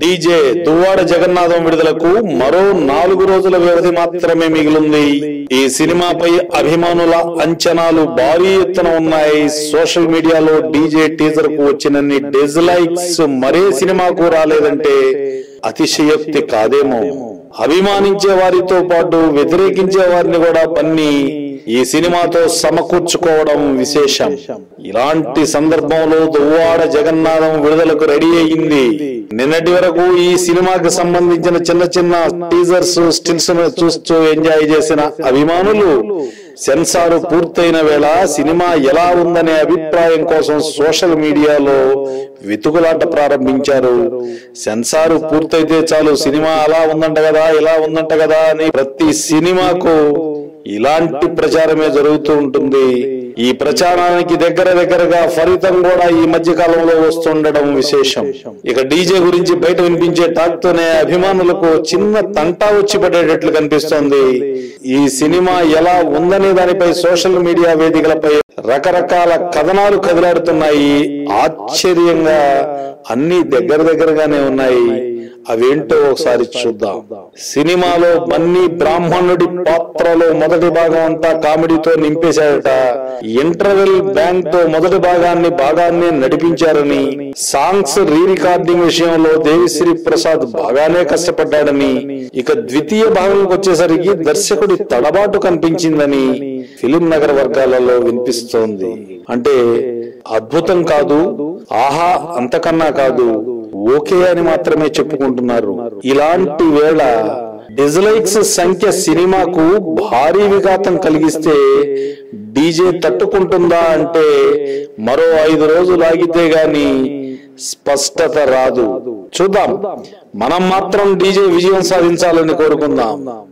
DJ Duvvada Jagannatham విడుదలకు మరో నాలుగు రోజుల వ్యవధి మాత్రమే మిగిలింది. ఈ సినిమాపై అభిమానుల అంచనాలు భారీ ఎత్తున ఉన్నాయి. సోషల్ మీడియాలో డీజే టీజర్కు వచ్చినన్ని డిజ్లైక్స్ మరే సినిమాకు రాలేదంటే అతిశయోక్తి కాదేమో. అభిమానించే వారితో పాటు వ్యతిరేకించే వారిని కూడా పన్ని ఈ సినిమాతో సమకూర్చుకోవడం విశేషం. ఇలాంటి సందర్భంలో దువ్వాడ జగన్నాథం విడుదలకు రెడీ అయ్యింది నిన్నటి వరకు ఈ సినిమాకి సంబంధించిన చిన్న చిన్న టీజర్స్ స్టిల్స్ చూస్తూ ఎంజాయ్ చేసిన అభిమానులు సెన్సార్ పూర్తయిన వేళ సినిమా ఎలా ఉందనే అభిప్రాయం కోసం సోషల్ మీడియాలో వెతుకులాట ప్రారంభించారు. సెన్సార్ పూర్తయితే చాలు సినిమా అలా ఉందంట కదా ఇలా ఉందంట కదా అని ప్రతి సినిమాకు ఇలాంటి ప్రచారమే జరుగుతూ ఉంటుంది. ఈ ప్రచారానికి దగ్గర దగ్గరగా ఫలితం కూడా ఈ మధ్య కాలంలో వస్తుండడం విశేషం. ఇక డీజే గురించి బయట వినిపించే టాక్ తోనే అభిమానులకు చిన్న తంటా వచ్చి పడేటట్లు కనిపిస్తోంది. ఈ సినిమా ఎలా ఉందనే దానిపై సోషల్ మీడియా వేదికలపై రకరకాల కథనాలు కదలాడుతున్నాయి. ఆశ్చర్యంగా అన్ని దగ్గర దగ్గరగానే ఉన్నాయి. అవేంటో ఒకసారి చూద్దాం. సినిమాలో బన్నీ బ్రాహ్మణుడి పాత్రలో మొదటి భాగం అంతా కామెడీతో నింపేశాడట. ఇంటర్వెల్ బ్యాంక్తో మొదటి భాగాన్ని బాగానే నడిపించారని సాంగ్స్ రీ రికార్డింగ్ విషయంలో దేవిశ్రీ ప్రసాద్ బాగానే కష్టపడ్డాడని ఇక ద్వితీయ భాగంకి వచ్చేసరికి దర్శకుడి తడబాటు కనిపించిందని ఫిలిం నగర వర్గాలలో వినిపిస్తోంది. అంటే అద్భుతం కాదు ఆహా అంతకన్నా కాదు ఓకే అని మాత్రమే చెప్పుకుంటున్నారు. ఇలాంటి వేళ డిజ్లైక్స్ సంఖ్య సినిమాకు భారీ విఘాతం కలిగిస్తే డీజే తట్టుకుంటుందా అంటే మరో ఐదు రోజులు ఆగితే గాని స్పష్టత రాదు. చూద్దాం. మనం మాత్రం డీజే విజయం సాధించాలని కోరుకుందాం.